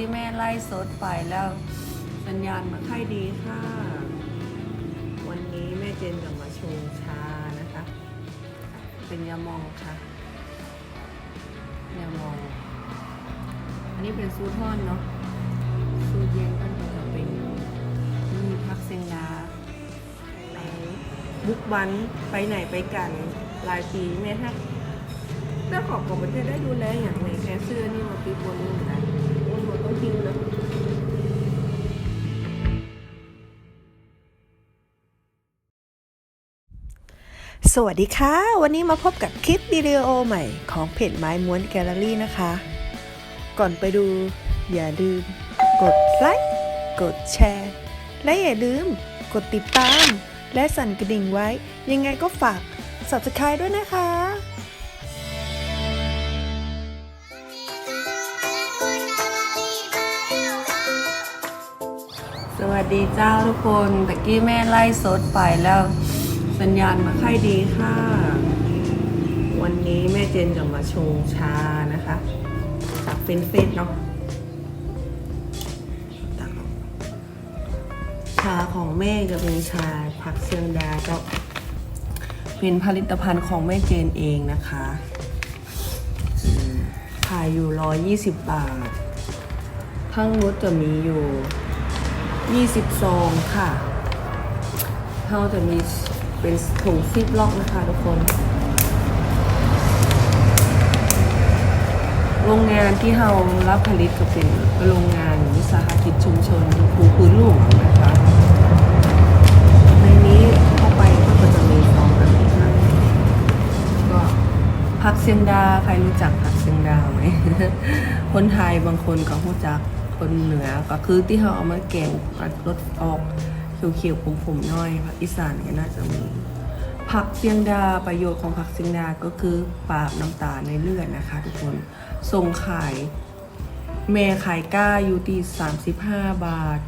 กี้แม่ไล่สดไปแล้ว สัญญาณมันค่อยดีค่ะ วันนี้แม่เจนจะมาชงชานะคะ เป็นยามองค่ะ ยามอง อันนี้เป็นซูทอนเนาะซูเย็นก็จะเป็นมีพักเซงดาบุกบันไปไหนไปกันหลายปีแม่ทักเจ้าของของประเทศได้ดูแลอย่างไรแค่เสื้อนี่มาปิดบนนี่นะบนบ นต้องพิวนะสวัสดีค่ะ วันนี้มาพบกับคลิปวิดีโอใหม่ของเพจไม้ม้วนแกลเลอรี่นะคะ ก่อนไปดูอย่าลืม กดไลค์กดแชร์ และอย่าลืม กดติดตาม และสั่นกระดิ่งไว้ ยังไงก็ฝาก subscribe ด้วยนะคะ ดีเจ้าทุกคนตะกี้แม่ไล่สดไปแล้ว สัญญาณมาค่อยดีค่ะ วันนี้แม่เจนจะมาชงชานะคะจากเฟนเฟสเนาะชาของแม่จะเป็นชาผักเซียงดาก็เป็นผลิตภัณฑ์ของแม่เจนเองนะคะขายอยู่ 120 บาททั้งรถจะมีอยู่ 20ซองค่ะเราจะมีเป็นถุงซิปล็อกนะคะทุกคน โรงงานที่เรารับผลิตก็เป็นโรงงานวิสาหกิจชุมชนภูพื้นหลวงนะคะในนี้เข้าไปก็จะมีซองแบบนี้ค่ะก็ผักเซียงดาใครรู้จักผักเซียงดาไหมคนไทยบางคนก็รู้จัก คนเหนือก็คือที่เขาเอามาแกงรสออกเขียวๆผมๆน้อยอีสานก็น่าจะมีผักเซียงดาประโยชน์ของผักเซียงดาก็คือปราบน้ำตาในเลือดนะคะ ทุกคนส่งขายแม่ขายก้าอยู่ที่35 บาท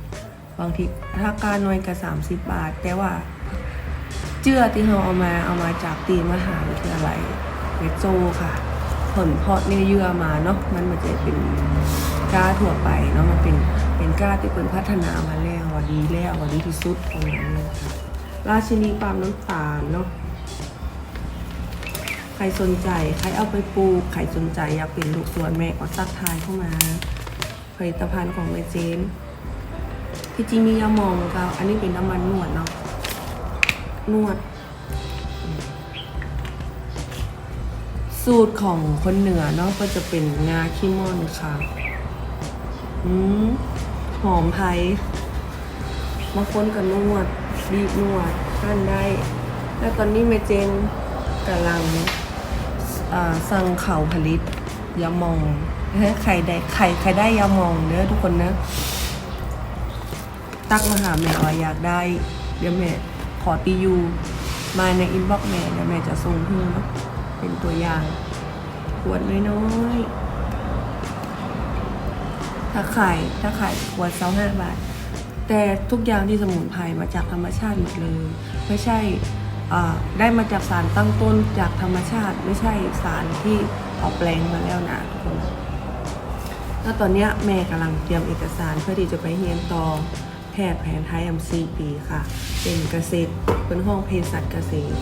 บางทีถ้าก้าน้อยก็30 บาท แต่ว่าเจือที่เราเอามาเอามาจากตีมหาวิทยาลัยเมโจค่ะ ผลเพาะเนื้อเยื่อมาเนาะมันมันจะเป็นก้าทั่วไปเนาะมันเป็นเป็นก้าที่เป็นพัฒนามาแล้วว่าดีแล้วว่าดีที่สุดประมาณนี้ค่ะราชินีปาล์มน้ำตาลเนาะใครสนใจใครเอาไปปลูกใครสนใจอยากเป็นลูกสวนแม่ก็ซักทายเข้ามาผลิตภัณฑ์ของแม่เจนที่จริงมียาหมองกับอันนี้เป็นน้ำมันนวดเนาะนวด สูตรของคนเหนือเนาะก็จะเป็นงาขี้ม่อนค่ะอืมหอมไผ่บางคนก็นวดบีบนวดขั้นได้ แล้วตอนนี้เมเจนกำลังสั่งเข่าผลิตยามองใครได้ใครใครได้ยามองเด้อทุกคนนะตักมาหาแม่ว่าอยากได้ เดี๋ยวแม่ขอตียูมาในอินบ็อกซ์แม่เดี๋ยวแม่จะส่งให้เนาะ เป็นตัวอย่างขวดน้อยๆถ้าขายถ้าขายขวดเซาห้าบาท แต่ทุกอย่างที่สมุนไพรมาจากธรรมชาติหมดเลย ไม่ใช่ได้มาจากสารตั้งต้นจากธรรมชาติ ไม่ใช่สารที่เอาแปลงมาแล้วนะทุกคนแล้วตอนนี้แม่กำลังเตรียมเอกสารเพื่อที่จะไปเรียนต่อแพทย์แผนไทยอัมซีปีค่ะ เป็นเกษตรเป็นห้องเภสัชเกษตร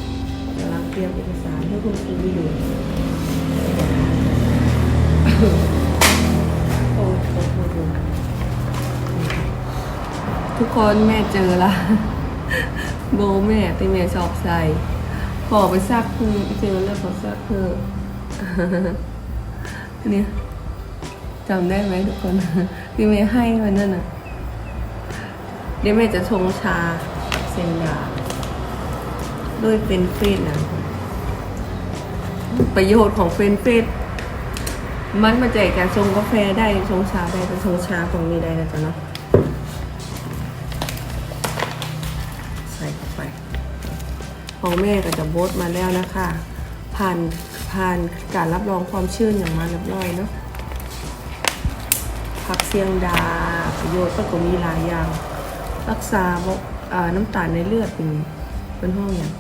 กำลังเตรียมเอกสารให้คุณครูอ้โหโอ้โหทุกคนแม่เจอละโบแม่ที่แม่ชอบใส่ขอไปซักคือเจอแล้วขอซักคือเนี่ยจำได้ไหมทุกคนที่เมย์ให้มันนั่นน่ะเดี๋ยวเมย์จะชงชาเซนดา ด้วยเฟรนเฟรชนะประโยชน์ของเฟรนเฟรชมันมาแจกการชงกาแฟได้ชงชาได้แต่ชงชาตรงนี้ได้นะจ๊ะเนาะใส่เข้าไปของแม่ก็จะโบดมาแล้วนะคะผ่านผ่านการรับรองความชื่นอย่างมาเรียบร้อยเนาะผักเสียงดาประโยชน์ก็มีหลายอย่าง รักษาบอกอ่าน้ำตาลในเลือดเป็นเป็นห้องอย่าง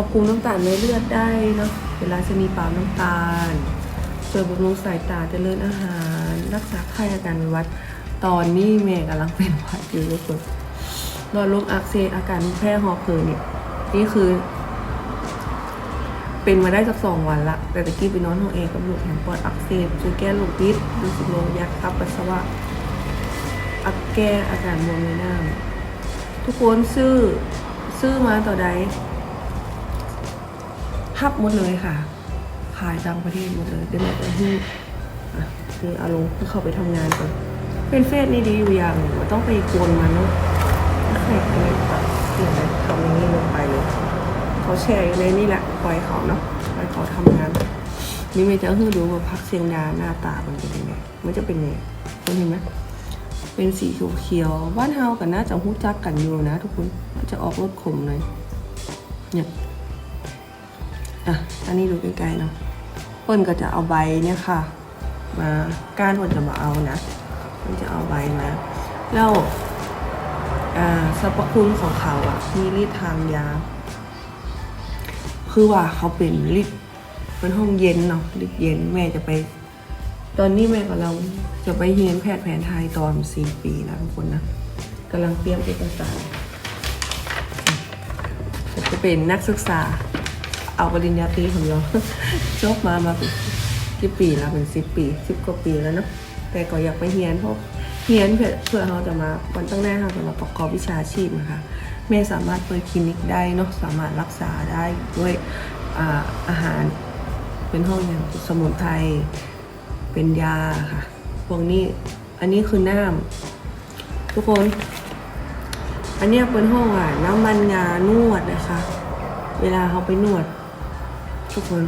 ควบคุมน้ำตาลในเลือดได้เนาะเวลาชนีปาล์มน้ำตาลช่วยบำรุงสายตาเจริญอาหาร รักษาไข้อาการวัด ตอนนี้แม่กำลังเป็นหวัดอยู่ทุกคนรอดลมอักเสบอาการแพ้หอบหืดเนี่ยนี่คือ เป็นมาได้สักสองวันละ แต่ตะกี้ไปนอนห้องเอกับลูกแหมปอดอักเสบช่วยแก้ลูกพิษรู้สึกโลยักตับปัสสาวะอักแก้อาการบวมในหน้าทุกคนซื้อซื้อมาต่อใด พับหมดเลยค่ะ ขายต่างประเทศหมดเลยเดี๋ยวแม่จะให้อะคือเอาลงเพื่อเข้าไปทำงานก่อนเป็นเฟซนี่ดีอยู่อย่างหนึ่งว่าต้องไปกวนมันเนาะใครเคยเสียงอะไรทำอย่างนี้ลงไปเลยเขาแชร์อยู่ในนี่แหละปล่อยเขาเนาะปล่อยเขาทำงานนี่ไม่จะคือดูว่าพักเสียงดาหน้าตามันเป็นยังไงมันจะเป็นยังไงคุณเห็นไหมเป็นสีเขียวๆบ้านเฮากันน่าจะหู้จักกันอยู่นะ ทุกคนจะออกรสขมเลยเนี่ย อะ อันนี้ดูใกล้ๆเนาะเปิ้ลก็จะเอาใบเนี่ยค่ะ มาก้านมันจะมาเอานะมันจะเอาใบมา แล้วอ่าสรรพคุณของเขาอะมีฤทธิ์ทางยา คือว่าเขาเป็นฤทธิ์เป็นห้องเย็นเนาะฤทธิ์เย็นแม่จะไป ตอนนี้แม่กำลังจะไปเรียนแพทย์แผนไทยตอนสี่ปีแล้วทุกคนนะกำลังเตรียมเอกสารจะเป็นนักศึกษา เอาปริญญาตรีของเราจบมามาป็นกี่ปีแล้วเป็นสิบปีสิบกว่าปีแล้วเนาะแต่ก็อยากไปเรียนเพราะเรียนเพื่อเพื่อเราจะมาวันตั้งแรกเราจะมาประกอบวิชาชีพนะคะแม่สามารถเปิดคลินิกได้เนาะสามารถรักษาได้ด้วยอาอาหารเป็นห้องอย่างสมุนไพรเป็นยาค่ะพวกนี้อันนี้คือน้ำทุกคน อันนี้เป็นห้องอะน้ำมันงานวดนะคะ เวลาเขาไปนวด ทุกคน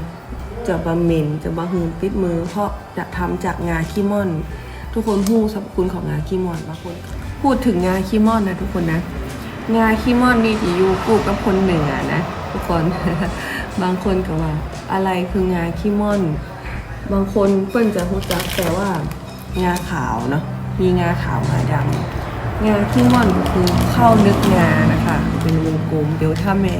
จะบะเหม็นจะบะหืนติดมือ เพราะจะทำจากงาขี้ม่อน ทุกคนพูดสรรพคุณของงาขี้ม่อนบางคนพูดถึงงาขี้ม่อนนะทุกคนนะ งาขี้ม่อนนี่ที่อยู่กูกับคนเหนือนะทุกคนบางคนก็ว่า อะไรคืองาขี้ม่อน บางคนเปิ้นจะรู้จักแต่ว่างาขาวเนาะมีงาขาวงาดำงาขี้ม่อนก็คือเข้านึกงานะคะ เป็นวงกลมเดี๋ยวถ้าแม่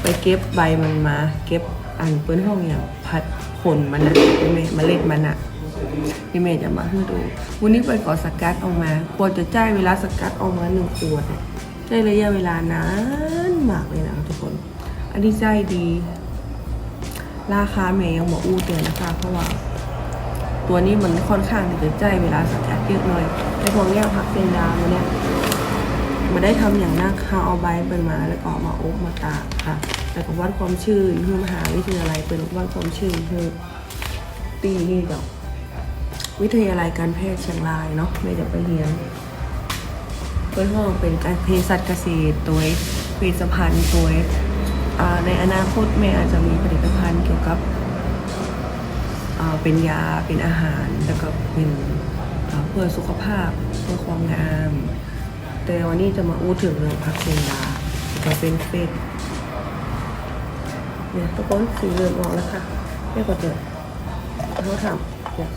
ไปเก็บใบมันมา เก็บ อันเปิ้นห้องอย่างพัดผลมันนะพี่เมย์เมล็ดมันอะพี่เมย์จะมาให้ดู วันนี้ไปขอสกัดออกมา ควรจะจ่ายเวลาสกัดออกมาหนึ่งขวดเนี่ยใช้ระยะเวลานานมากเลยนะทุกคน อันนี้ใจดี ราคาแม่ยังบอกอู้เตือนนะคะ เพราะว่า ตัวนี้มันค่อนข้างที่จะใจเวลาสกัดเยอะหน่อยในพวกเนี้ยพักเซนดามันเนี่ยมาได้ทำอย่างนักค่ะเอาใบเป็นมาแล้วก็เอมาอบมาตากค่ะ แต่ก็วัดความชื้นคือมหาวิทยาลัยเป็นวัดความชื้นคือตีนี่ดอกวิทยาลัยการแพทย์เชียงรายเนาะไม่จะไปเรียนเพื่อห้องเป็นการเภสัชเกษตรตัวผลิตภัณฑ์ตัวในอนาคตแม่อาจจะมีผลิตภัณฑ์เกี่ยวกับเป็นยาเป็นอาหารแล้วก็เป็นเพื่อสุขภาพเพื่อความงาม แต่วันนี้จะมาอู้ถึงเรื่องพักเซนดาจะเป็นเฟส เนี่ยทุกคนสีเหลืองออกแล้วค่ะเรียกว่าเจอเขาทำเนี่ย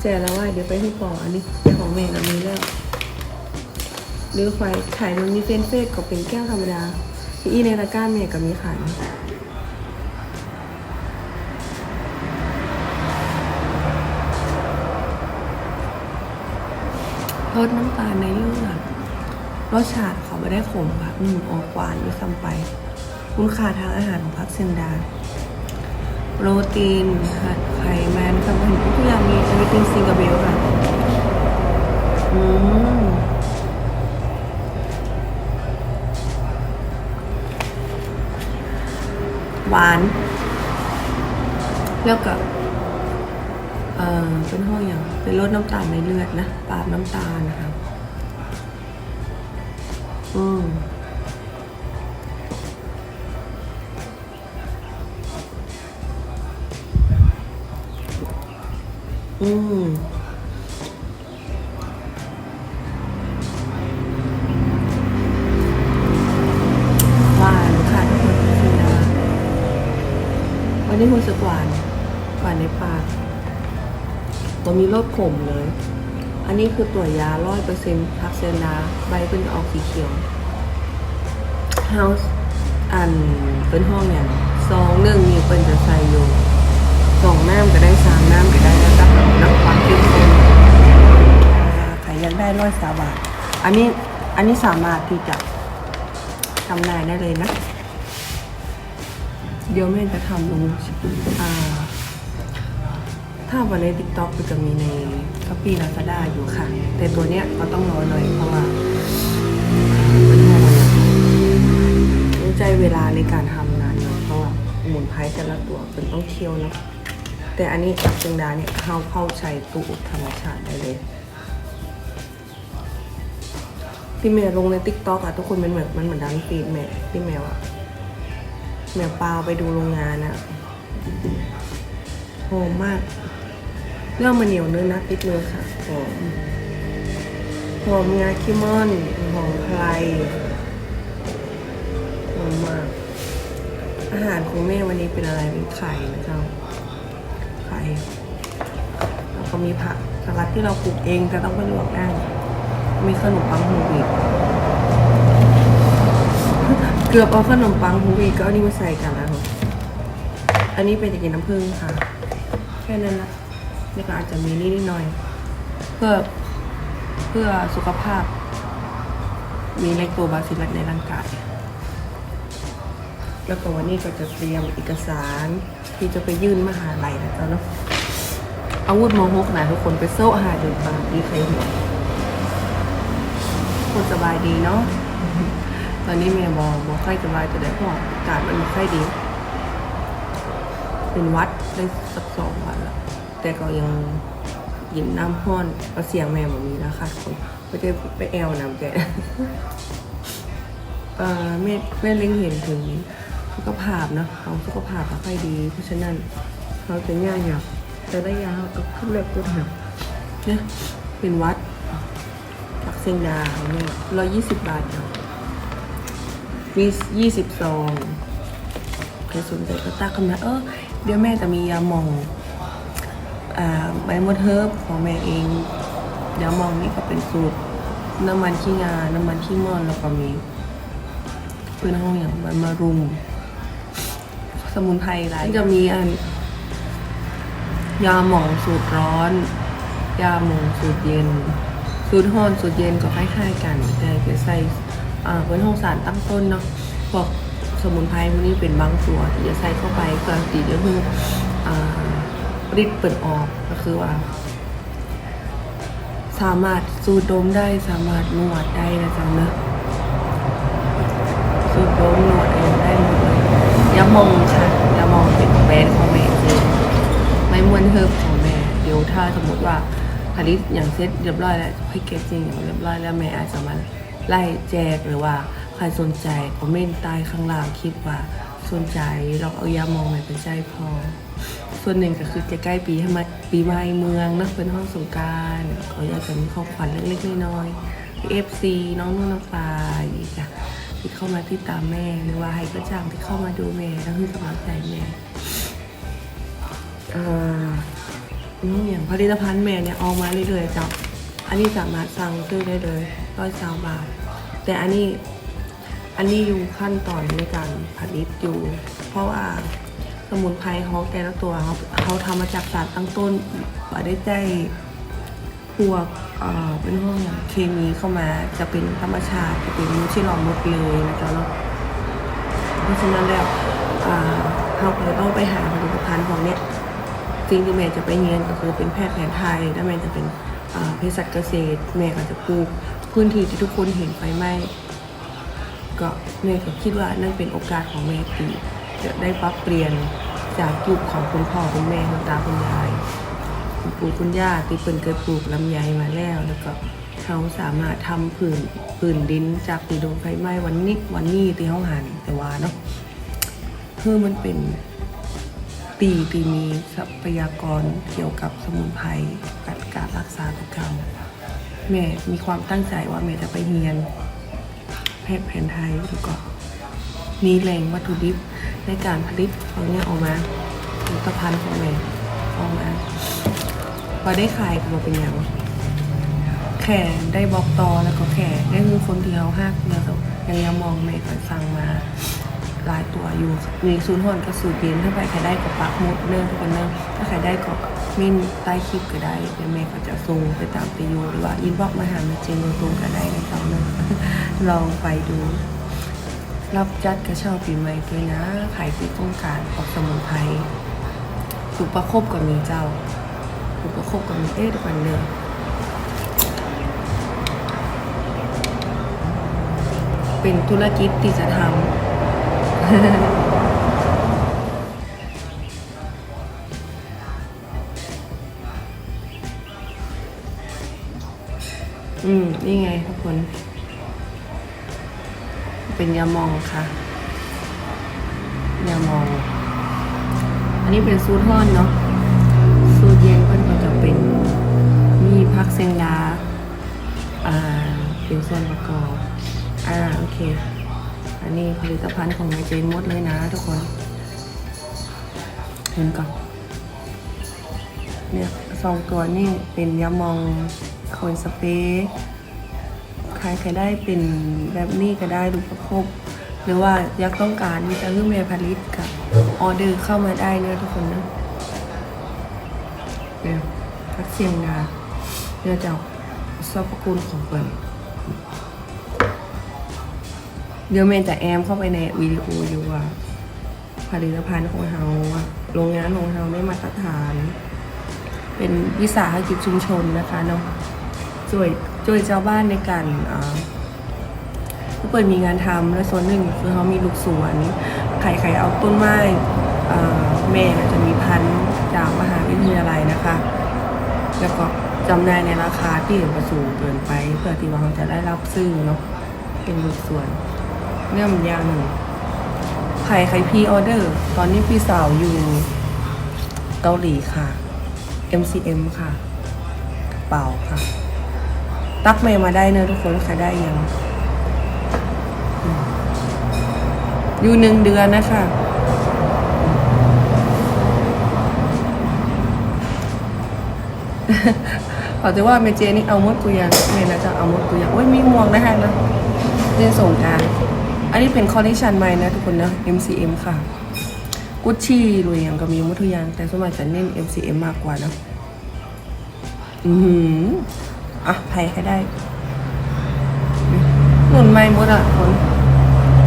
แจแล้วว่าเดี๋ยวไปที่ปออันนี้เป็นของเมย์กับมีแล้วหรือไฟขายมันมีเฟนเฟสก็เป็นแก้วธรรมดาที่อีในตะกร้าเมย์กับมีขายลดน้ำตาลในเลือดรสชาติเขาไม่ได้ขมค่ะอืมออกหวานด้วยซ้ำไป คุณค่าทางอาหารของพักเซนดา โปรตีนไขมันสรรพคุณทุกอย่างมี everything single bell ค่ะ อืมหวาน แล้วก็เอ่อเป็นห้องอย่างเป็นลดน้ำตาลในเลือดนะ ปราบน้ำตาลนะคะ อืม อืมหวานค่ะทุกคนคือนะวันนี้รู้สึกหวานหวานในปากตัวมีรสขมเลย อันนี้คือตัวยาร้อยเปอร์เซ็นต์พักเซนาใบเป็นออกสีเขียวเฮาส์อันเป็นห้องอย่างซองหนึ่งมีเป็นจะใส่อยู่สองน้ำก็ได้สาม อันนี้อันนี้สามารถที่จะทำได้ได้เลยนะ เดี๋ยวแม่จะทำลงอ่าถ้าวันในติ๊กต็อกก็จะมีในช้อปปี้ลาซาด้าอยู่ค่ะ แต่ตัวเนี้ยก็ต้องรอหน่อยเพราะว่าเป็นโมนต้องใจเวลาในการทำนานหน่อยเพราะว่าหมุนไพรแต่ละตัวเป็นต้องเคี่ยวเนาะแต่อันนี้กับจึงดาเนี่ยเข้าเข้าใช้ตู้อบธรรมชาติได้เลย ที่แม่ลงในติ๊กต็อกอะทุกคนมันเหมือนมันเหมือนดังฟีดแม่ที่แมวอะแมวปลาไปดูโรงงานอะหอมมากเรื่องมันเหนียวเนื้อนัดนิดนึงค่ะหอมหอมงาคิมอนหอมไพรหอมมากอาหารของแม่วันนี้เป็นอะไรเป็นไข่นะเจ้าไข่แล้วก็มีผักสลัดที่เราปลูกเองแต่ต้องไปลวกแป้ มีขนมปังฮลวีเกือบเอาขนมปังฮลวีก็เอานี่มาใส่กันแล้วค่ะอันนี้เป็นจะกินน้ำผึ้งค่ะ แค่นั้นละนี่ก็อาจจะมีนิดนิดหน่อย เพื่อเพื่อสุขภาพ มีเลกโตบาซิลัสในร่างกายแล้วก็วันนี้ก็จะเตรียมเอกสารที่จะไปยื่นมหาลัยนะจ๊ะเนาะอาวุธมหกนะทุกคนไปโซ่หาเดินตามที่ใครเห็น คนสบายดีเนาะตอนนี้เมียบอกบอกค่อยสบายจะได้เพราะว่าอากาศมันไม่ค่อยดี เป็นวัดได้สักสองวันแล้วแต่ก็ยังหยิบน้ำห้อนเอาเสียงแม่แบบนี้นะคะคนไม่ได้ไปแอลน้ำแกเอ่อแม่แม่เล็งเห็นถึงสุขภาพนอะของสุขภาพไม่ค่อยดี เพราะฉะนั้นเราจะย่าอยากจะได้ยาก็ขึ้นเล็กขึ้นหักเนี่ยเป็นวัด เซงดาของแม่ร้อยยี่สิบบาทเนาะมียี่สิบซองใครสนใจก็ตักคำนะเออเดี๋ยวแม่จะมียาหมองอ่าใบมดเฮิร์บของแม่เองเดี๋ยวมองนี่ก็เป็นสูตรน้ำมันขี้งา น้ำมันขี้มอนแล้วก็มีปืนห้องอย่างใบมะรุม สมุนไพรหลายจะมีอัน ยาหมองสูตรร้อน ยาหมองสูตรเย็น สูตรห้อนสูตรเย็นก็คล้ายๆกัน แต่จะใส่อ่าเป็นห้องสารตั้งต้นเนาะพวกสมุนไพรพวกนี้เป็นบางตัวที่จะใส่เข้าไปก็ตีจะคืออ่าริดเปิดออกก็คือว่า สามารถสูดดมได้สามารถนวดได้นะจ๊ะเนะสูดดมนวดเองได้หมดเลยยามองค่ะยามองเป็นแบรนด์ของแม่เองไม่มวนเฮิร์บของแม่เดี๋ยวถ้าสมมติว่า ผลิตอย่างเซ็ตเรียบร้อยแล้วให้เก็บจริงอย่างเรียบร้อยแล้วแม่อาจจะมาไล่แจกหรือว่าใครสนใจคอมเมนต์ใต้ข้างล่างคลิปว่าสนใจเราเอายามองแม่เป็นใจพอ ส่วนหนึ่งก็คือจะใกล้ปีให้มาปีใหม่เมืองนักเป็นห้องสงการก็อยากจะมีของขวัญเล็กๆน้อยๆเอฟซีน้องนุ่นน้องปลาอีกจ้ะที่เข้ามาที่ตามแม่หรือว่าให้ประจางที่เข้ามาดูแม่แล้วคือกำลังใจแม่อ่า นี่อย่างผลิตภัณฑ์แม่เนี่ยออกมาเรื่อยๆจ้ะอันนี้สามารถสั่งซื้อได้เลยร้อยสามบาท แต่อันนี้อันนี้อยู่ขั้นตอนในการผลิตอยู่ เพราะว่าสมุนไพรเขาแต่ละตัวเขาเขาทำมาจากสารตั้งต้นว่าได้ใจพวกเอ่อเป็นพวกองเคมีเข้ามาจะเป็นธรรมชาติจะเป็นมูชิลอมหมดเลยนะจ๊ะเนาะเพราะฉะนั้นแล้วอ่าเราก็ต้องไปหาผลิตภัณฑ์ของเนี้ย สิ่งที่แม่จะไปเรียนก็คือเป็นแพทย์แผนไทย แล้วแม่จะเป็นเภสัชเกษตร แม่ก็จะปลูกพื้นที่ที่ทุกคนเห็นไฟไหม้ก็แม่ก็คิดว่านั่นเป็นโอกาสของแม่ที่จะได้ปรับเปลี่ยนจากยุคของคุณพ่อคุณแม่คุณตาคุณยายคุณปู่คุณย่าที่เปิ่นเคยปลูกลำไยมาแล้ว แล้วก็เขาสามารถทำผืนผืนดินจากตีโดนไฟไหม้วันนี้วันนี้ที่เขาหันแต่ว่าเนาะคือมันเป็น ตีตีมีทรัพยากรเกี่ยวกับสมุนไพรการการรักษาทุกเก่าแม่มีความตั้งใจว่าแม่จะไปเรียน แพทย์แผนไทยแล้วก็มีแหล่งวัตถุดิบในการผลิตของเนี้ยออกมาผลิตภัณฑ์ของแม่ออกมาพอได้ขายก็มาเป็นอย่างแข่ได้บอกต่อแล้วก็แข่ได้คือคนที่เขาหักแล้วก็ยังยังมองแม่ก็สั่งมา หลายตัวอยู่มีซูนย์ฮอนกับสูตรเย็นถ้าใครได้ก็ปักมุดเนื่องทุกคนเนื่องถ้าใครได้ก็มินใต้คลิปก็ได้เดี๋ยวแม่ก็จะส่งไปตามไปอยู่หรือว่าอินบ็อกมาหามเจนโดยตรงก็ได้ในตอนนั้นลองไปดู รับจัดกระเช้าปีใหม่ด้วยนะใครที่ต้องการออกสมุนไพรสุประคบก็มีเจ้าสุประคบก็มีเอ๊ะเดี๋ยวกันเดิมเป็นธุรกิจที่จะทำ อืม นี่ไงทุกคน เป็นยามองค่ะ ยามอง อันนี้เป็นซูทอนเนาะซูทเย็นก็จะเป็น มีพักเซงดา อ่า เป็นส่วนประกอบ อ่า โอเค อันนี้ผลิตภัณฑ์ของแม่เจนมดเลยนะทุกคนเห็นก่อนเนี่ยสองตัวนี่เป็นยามองโคนสเปรย์ใครใครได้เป็นแบบนี้ก็ได้ดูประคบหรือว่าอยากต้องการที่จะเรื่องเมผลิตกับออเดอร์เข้ามาได้เนอะทุกคนนะเนี่ยพักเสียงนาเนื่องจากสรรพคุณของเปิด เดี๋ยวเมนจะแอมเข้าไปในวิดีโออยู่ว่าผลิตภัณฑ์ของเราอะโรงงานของเราได้มาตรฐาน เป็นวิสาหกิจชุมชนนะคะเนาะช่วยช่วยชาวบ้านในการอ่าผู้เปิดมีงานทำและส่วนหนึ่งคือเขามีลูกสวนใครใครเอาต้นไม้อ่าแม่จะมีพันธุ์จากมหาวิทยาลัยนะคะ แล้วก็จำหน่ายในราคาที่ประสูงเกินไป เพื่อที่ว่าเขาจะได้รับซื้อเนาะเป็นลูกสวน เรื่องมันยางหนึ่งใครใครพีออเดอร์ ตอนนี้พี่สาวอยู่เกาหลีค่ะ MCM ค่ะ เป๋าค่ะ ตักเมย์มาได้เนอะทุกคนใครได้ยัง อยู่หนึ่งเดือนนะคะขอจะว่าเมเจนี่เอามดกุยังเมย์นะจะเอามดกุยังโอ้ยมีหมวกนะคะนะเรียนส่งการ อันนี้เป็นคอลเลคชันใหม่นะทุกคนนะ MCM ค่ะ กุชชี่ลุยอยังก็มีมดทุยาง แต่สมัยจะเน้น MCM มากกว่านะ อือหืออะไผ่ให้ได้หนุนไม่หมดอะคน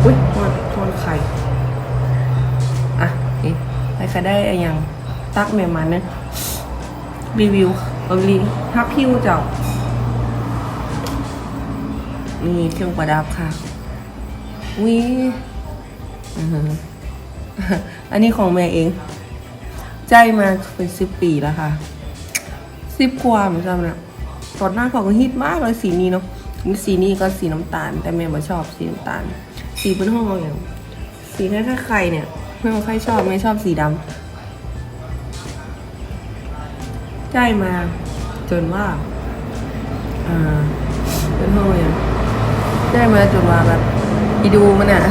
อุ้ยทอนทอนไข่ อะนี่ไผ่ใครได้อะไรยังตักเมมันเนี่ยรีวิวเออรีทับพิวเจ้านี่เครื่องประดับค่ะ อือหืออันนี้ของแม่เอง ใจมาเป็นสิบปีแล้วค่ะสิบกว่าเหมือนกันนะตอนหน้าเขาก็ฮิตมากเลยสีนี้เนาะสีนี้ก็สีน้ำตาล แต่แม่ไม่ชอบสีน้ำตาล สีเป็นห้องเอาอย่างสีคล้ายๆไข่เนี่ยไม่ค่อยชอบไม่ชอบสีดำได้มา จนว่าอ่าเป็นห้องอย่างได้มาจนว่าแบบ อีดูมันอะ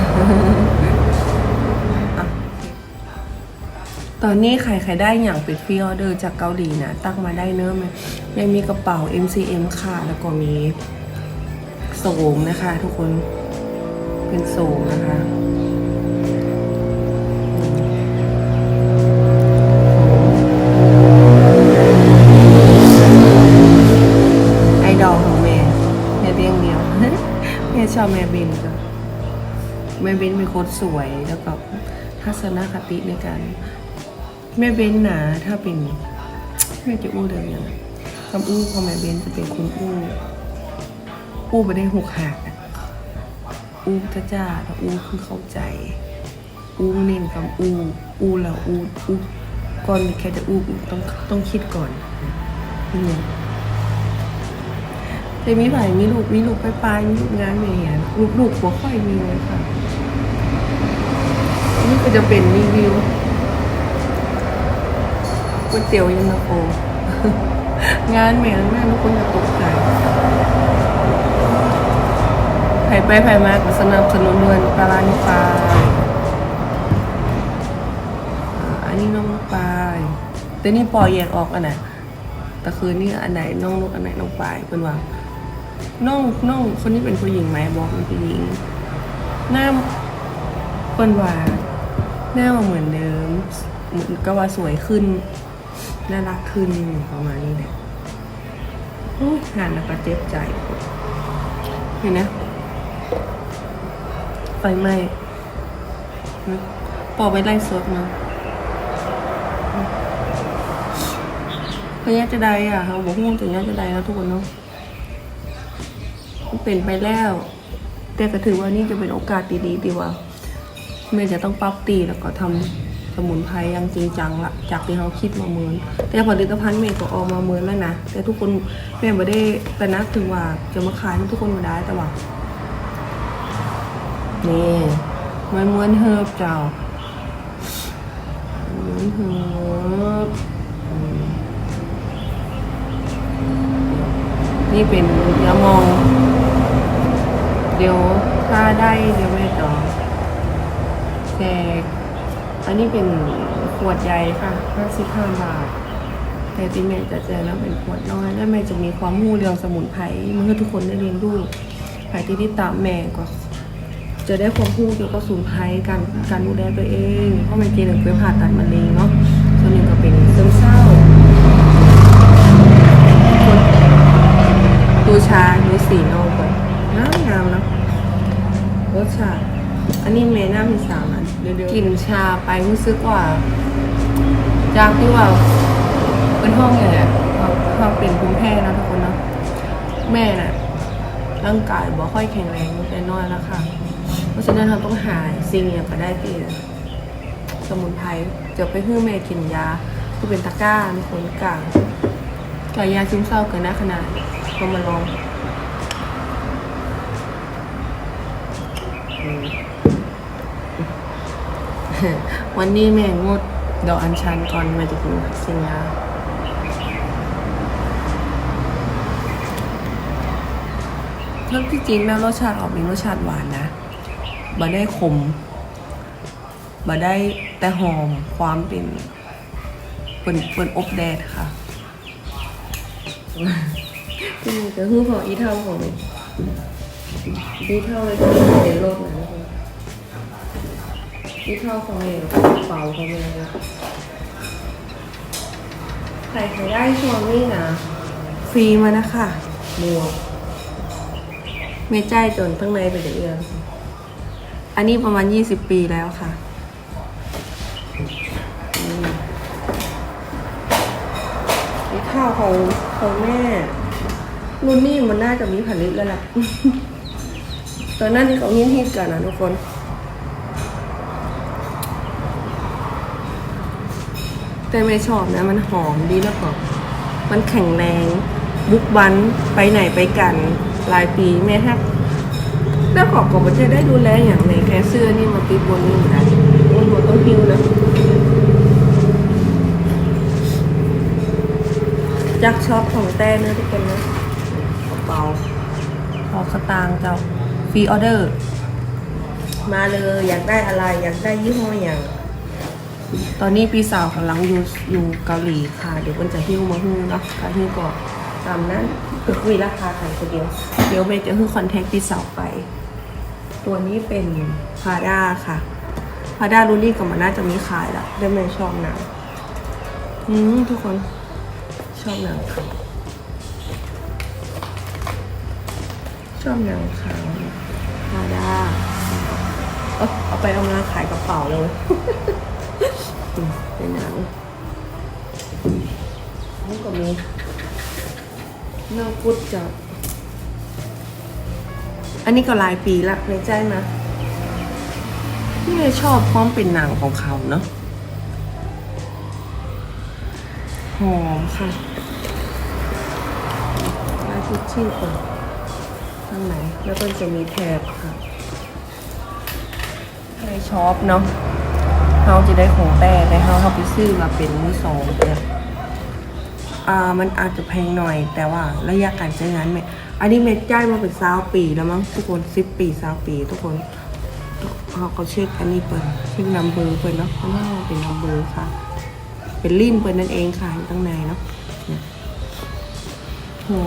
อะ ตอนนี้ใครใครได้อย่างเป็นฟรีออเดอร์จากเกาหลีนะ ตั้งมาได้เนอะมันยังมีกระเป๋า MCM ค่ะ แล้วก็มีโสมนะคะทุกคน เป็นโสมนะคะไอดอลของแม่แม่เบี้ยงเดียวแม่ชอบแม่บินจ้ะ แม่เบินเป็นคนสวยแล้วก็ทัศนคติในการแม่เบ้นนะถ้าเป็นแม่จะอู้เดินยังคำอู้ของแม่เบ้นจะเป็นคนอู้ อู้ไปได้หกหักอู้จ้าจ้าแล้วอู้คือเข้าใจ อู้เน้นคำอู้ อู้แล้วอู้อู้ก่อนแค่จะอู้ต้องต้องคิดก่อนนี่ไงแต่มีไผ่มีลูกมีลูกไปปลายมีลูกงานไม่เห็นลูกลูกหัวค่อยมีเลยค่ะ ก็จะเป็นรีวิวก๋วยเตี๋ยวเย็นตาโฟงานแม่งแม่ทุกคนจะตกใจไผ่ไปไผ่มาก็สนับสนุนด้วยปลาร้านิปลายอันนี้น้องนุกปลายแต่นี่ปล่อยแยกออกอันไหนแต่คือนี่อันไหนน้องนุกอันไหนน้องปลายเป็นว่าน้องน้องคนนี้เป็นผู้หญิงไหมบอกเป็นผู้หญิงหน้าเปิ้นว่า หน้าเหมือนเดิมเหมือนก็ว่าสวยขึ้น น่ารักขึ้นประมาณนี้แหละโอ้ยงานแล้วก็เจ็บใจ เห็นนะไฟไหม้ปอไปไล่สดมาพยาจะได้อะเขาบอกว่าถึงยาจะได้แล้วทุกคนเนาะมันเป็นไปแล้ว แต่ก็ถือว่านี่จะเป็นโอกาสดีๆดีว่า เมย์จะต้องปรับตีแล้วก็ทำสมุนไพรอยังจริงจังละจากที่เขาคิดมาเมินแต่ผลิตภัณฑ์เมย์ก็ออกมาเมินแล้วนะแต่ทุกคนแม่ไม่ได้แต่นักถึงว่าจะมาขายให้ทุกคนมาได้แต่ว่านี่ไม้ม้วนเฮิร์บเจ้าม้วนเฮิร์บอืมนี่เป็นยามอง เดี๋ยวถ้าได้เดี๋ยวแม่ต่อ แจกอันนี้เป็นขวดใหญ่ค่ะ55บาท แต่ที่แม่จะแจกแล้วเป็นขวดน้อย และแม่จะมีความรู้เรื่องสมุนไพรมันให้ทุกคนได้เรียนรู้ใครที่ติดตามแม่ก็จะได้ความรู้เกี่ยวกับสมุนไพรการการดูแลตัวเอง เพราะมันเจหนึ่งเป็นผ่าตัดมะเร็งเนาะส่วนหนึ่งก็เป็นซึมเศร้าดูชาดูสีนอกก่อนงามงามๆเนาะรสชาติอันนี้เมน่ามีสามอัน กลิ่นชาไปรู้สึกว่า จากที่ว่าเป็นห้องใหญ่เขาเขาเป็นภูมิแพ้นะทุกคนนะแม่น่ะร่างกายบ่ค่อยแข็งแรงแต่น้อยแล้วค่ะ เพราะฉะนั้นเราต้องหาสิ่งอย่างก็ได้ที่สมุนไพรจะไปให้แม่กินยาที่เป็นตะก้ามีคนกลางกับยาซึมเศร้าเกินหน้าขนาดก็มาลองอ วันนี้แม่งดดอกอัญชันก่อนม่จะกินสินยาเรื่องที่จริงแล้วรสชาติออกเป็นรสชาติหวานนะบ่ได้ขมบ่ได้แต่หอมความเป็นเป็นเป็นอบแดดค่ะนี่จะฮื้อพออีเท่าของมันอีเท่าเลยที่เป็นรสนะ ทุกคนอีเท่าของเองกระเป๋าของเองนะใครใครได้ช่วงนี้นะ ฟรีมานะคะหมวกไม่ใจจนทั้งในไปเดือนอันนี้ประมาณยี่สิบปีแล้วค่ะอืมนี่ข้าวของของแม่ รุ่นนี้มันน่าจะมีผลิตแล้วล่ะ ตอนนั้นที่เขาฮิตๆกันนะทุกคน แต่ไม่ชอบนะ มันหอมดีแล้วก็มันแข็งแรงบุกบันไปไหนไปกันหลายปีแม่ฮักแล้วขอบก็จะได้ดูแลอย่างในแค่เสื้อนี่มาติดบนนี่เหมือนกันบนหัวต้องหิวนะจักชอบของแต่เนื้อะทุกคนนะกระเป๋าขอสตางค์เจ้าฟรีออเดอร์ มาเลยอยากได้อะไรอยากได้ยี่ห้ออย่าง ตอนนี้ปีสาวกำลังอยู่อยู่เกาหลีค่ะ เดี๋ยวมันจะหิ้วมาฮื้อเนาะการหิ้วก่อนตามนั้นคือคุยราคาขายคนเดียว เดี๋ยวเมย์จะฮื้อคอนแทคปีสาวไป ตัวนี้เป็นพาด้าค่ะพาด้ารุ่นนี้ก็มันน่าจะมีขายแล้วได้เมย์ชอบหนังอืมทุกคนชอบหนังค่ะชอบหนังขาวพาด้าเอาเอาไปเอามาขายกระเป๋าเลย เป็นหนังแล้วก็มีเนื้อกุดจับอันนี้ก็หลายปีละในใจนะที่เชอบความเป็นหนังของเขาเนาะหอมค่ะลายทิชชี่ก่อนข้างไหน แล้วก็จะมีแถบค่ะใครชอบเนาะ เขาจะได้ของแต่แต่เขาเขาไปซื้อมาเป็นมือสองเนี่ยอ่ามันอาจจะแพงหน่อย แต่ว่าระยะการใช้งานไม่อันนี้เมดจ่ายมาเป็นสาวปีแล้วมั้งทุกคนสิบปีสาวปี ทุกคนเขาก็เช็คอันนี้เปิดเช็คนัมเบอร์เปิดเนาะเพราะว่าเป็นนัมเบอร์ค่ะ เป็นลิ้นเปิดนั่นเองค่ะอยู่ข้งในเนาะหอ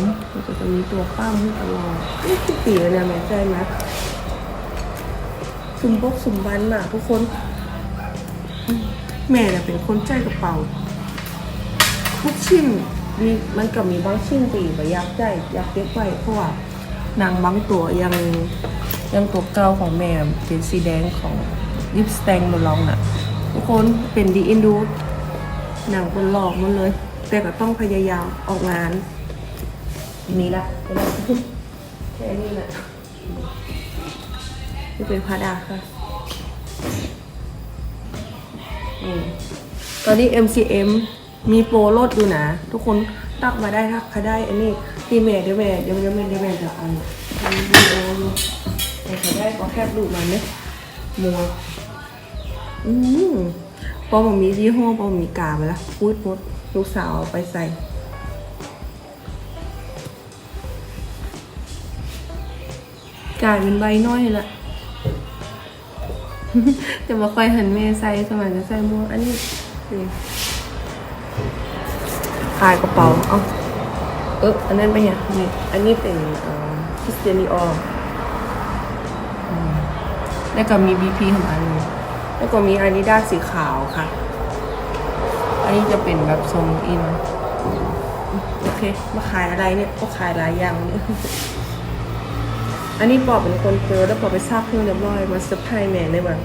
มแล้วก็จะมีตัวปั้มให้ตลอดนี่สิบปีแล้วเนี่ยแม่ใจไหมสุมบกสุมบันมากทุกคน แม่เนี่ยเป็นคนใจกระเป๋าทุกชิ้นมีมันก็มีบางชิ้นตีไปอยากได้อยากเก็บไว้เพราะว่านังบางตัวยังยังตัวเก่าของแม่เป็นสีแดงของลิปสแตงมาลองน่ะ ทุกคนเป็นดีอินดูหนังคนหลอกหมันเลย แต่ก็ต้องพยายามออกงาน นี่ละแค่นี้แหละนี่เป็นพาดาค่ะ อืมตอนนี้ MCM มีโปรลดอยู่นะ ทุกคนตักมาได้ถ้าใครได้ อันนี้ที่แม่เดี๋ยวแม่เดี๋ยวเดี๋ยวแม่เดี๋ยวแม่จะเอันทำวิดีโอแต่ใครได้ก็แคบรูปมาเนี่ยมัวอืมพอมมียี่ห้อพอมมีกาไปแล้วพูดพูดลูกสาวไปใส่กลายเป็นใบน้อยละ จะมาคอยหันแม่ใส่สมัยจะใส่มวอันนี้ขายกระเป๋า เอ้าเอออันนั้นไปยังนี่อันนี้เป็นอ่อคริสเตียนิออแล้วก็มีบีพีของอันนี้แล้วก็มีอาดิดาสสีขาวค่ะ อันนี้จะเป็นแบบทรงอิน โอเค มาขายอะไรเนี่ย ก็ขายหลายอย่างเนี่ย อันนี้ปอบเป็นคนเจอแล้วปอบไปทราบเพื่อนเรียบร้อยมาเซอร์ไพรส์แม่เลยว่า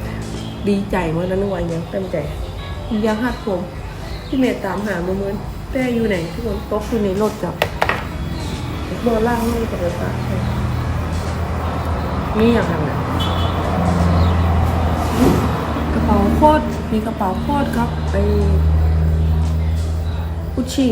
ดีใจมากนะนึกว่ายังเต็มใจยังหัดผมที่แม่ตามหาเมื่อมื่นแต่อยู่ไหนทุกคนก็คือในรถจับโดนล่างไม่กับเลยค่ะนี่อย่างไรนะกระเป๋าโคตรมีกระเป๋าโคตรครับไปกุชชี่